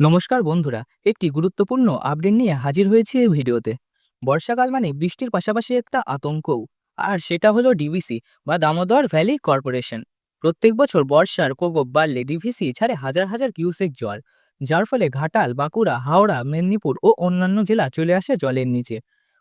নমস্কার বন্ধুরা, একটি গুরুত্বপূর্ণ আপডেট নিয়ে হাজির হয়েছি এই ভিডিওতে। বর্ষাকাল মানে বৃষ্টির পাশাপাশি একটা আতঙ্কও, আর সেটা হলো ডিভিসি বা দামোদর ভ্যালি কর্পোরেশন। প্রত্যেক বছর বর্ষার প্রকোপ বাড়লে ডিভিসি ছাড়ে হাজার হাজার কিউসেক জল, যার ফলে ঘাটাল, বাঁকুড়া, হাওড়া, মেদিনীপুর ও অন্যান্য জেলা চলে আসে জলের নিচে।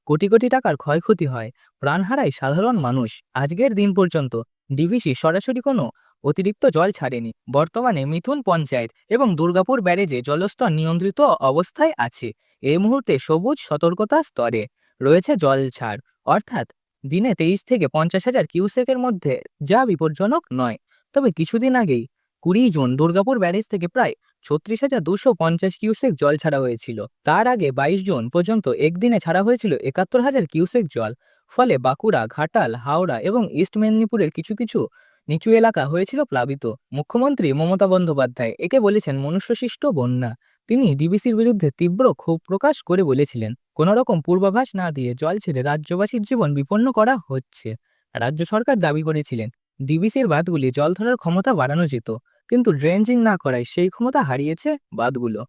কোটি কোটি টাকার ক্ষয়ক্ষতি হয়, প্রাণ হারায় সাধারণ মানুষ। আজকের দিন পর্যন্ত ডিভিসি সরাসরি কোনো অতিরিক্ত জল ছাড়েনি। বর্তমানে মিথুন পঞ্চায়েত এবং দুর্গাপুর ব্যারেজে জলস্তর নিয়ন্ত্রিত অবস্থায় আছে। এই মুহূর্তে সবুজ সতর্কতা স্তরে রয়েছে জল ছাড়। অর্থাৎ দিনে তেইশ থেকে পঞ্চাশ হাজার কিউসেকের মধ্যে যা বিপজ্জনক নয়। তবে কিছুদিন আগেই কুড়ি জুন দুর্গাপুর ব্যারেজ থেকে প্রায় ছত্রিশ হাজার দুশো পঞ্চাশ কিউসেক জল ছাড়া হয়েছিল। তার আগে বাইশ জুন পর্যন্ত একদিনে ছাড়া হয়েছিল একাত্তর হাজার কিউসেক জল। ফলে বাঁকুড়া, ঘাটাল, হাওড়া এবং ইস্ট মেদিনীপুরের কিছু কিছু নিচু এলাকা হয়েছিল প্লাবিত। মুখ্যমন্ত্রী মমতা বন্দ্যোপাধ্যায় একে বলেছেন মনুষ্যশিষ্ট বন্যা। তিনি ডিবিসির বিরুদ্ধে তীব্র ক্ষোভ প্রকাশ করে বলেছিলেন কোনো রকম পূর্বাভাস না দিয়ে জল ছেড়ে রাজ্যবাসীর জীবন বিপন্ন করা হচ্ছে। রাজ্য সরকার দাবি করেছিলেন, ডিবিসির বাঁধগুলি জল ধরার ক্ষমতা বাড়ানো যেত, কিন্তু ড্রেঞ্জিং না করায় সেই ক্ষমতা হারিয়েছে বাঁধগুলো।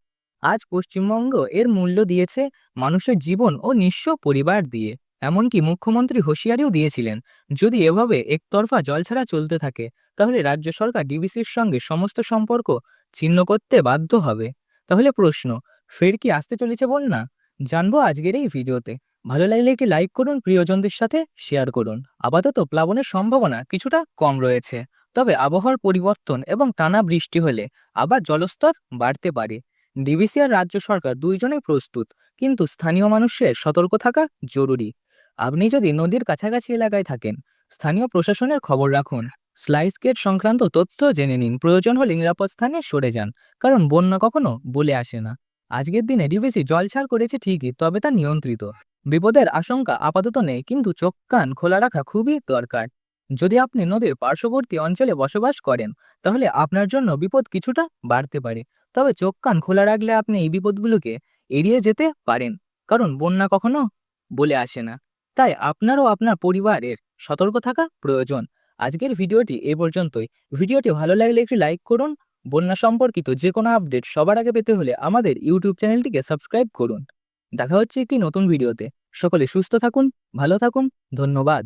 আজ পশ্চিমবঙ্গ এর মূল্য দিয়েছে মানুষের জীবন ও নিঃস্ব পরিবার দিয়ে। এমনকি মুখ্যমন্ত্রী হুঁশিয়ারিও দিয়েছিলেন, যদি এভাবে একতরফা জল ছাড়া চলতে থাকে, তাহলে রাজ্য সরকার ডিবিসির সঙ্গে সমস্ত সম্পর্ক ছিন্ন করতে বাধ্য হবে। তাহলে প্রশ্ন, ফের কি আসতে চলেছে বল না জানব আজকের এই ভিডিওতে। ভালো লাগলে একটি লাইক করুন, প্রিয়জনদের সাথে শেয়ার করুন। আপাতত প্লাবনের সম্ভাবনা কিছুটা কম রয়েছে, তবে আবহাওয়ার পরিবর্তন এবং টানা বৃষ্টি হলে আবার জলস্তর বাড়তে পারে। ডিবিসি আর রাজ্য সরকার দুইজনেই প্রস্তুত, কিন্তু স্থানীয় মানুষের সতর্ক থাকা জরুরি। আপনি যদি নদীর কাছাকাছি এলাকায় থাকেন, স্থানীয় প্রশাসনের খবর রাখুন। স্লাইস গেট সংক্রান্ত তথ্য জেনে নিন। প্রয়োজন হলে নিরাপদ স্থানে সরে যান, কারণ বন্যা কখনো বলে আসে না। আজকের দিনে ডিভিসি জলছাড় করেছে ঠিকই, তবে তা নিয়ন্ত্রিত। বিপদের আশঙ্কা আপাতত নেই, কিন্তু চোখ কান খোলা রাখা খুবই দরকার। যদি আপনি নদীর পার্শ্ববর্তী অঞ্চলে বসবাস করেন, তাহলে আপনার জন্য বিপদ কিছুটা বাড়তে পারে। তবে চোখ কান খোলা রাখলে আপনি এই বিপদগুলোকে এড়িয়ে যেতে পারেন, কারণ বন্যা কখনো বলে আসে না। তাই আপনারও আপনার পরিবারের সতর্ক থাকা প্রয়োজন। আজকের ভিডিওটি এ পর্যন্তই। ভিডিওটি ভালো লাগলে একটি লাইক করুন। বন্যা সম্পর্কিত যে কোনো আপডেট সবার আগে পেতে হলে আমাদের ইউটিউব চ্যানেলটিকে সাবস্ক্রাইব করুন। দেখা হচ্ছে একটি নতুন ভিডিওতে। সকলে সুস্থ থাকুন, ভালো থাকুন, ধন্যবাদ।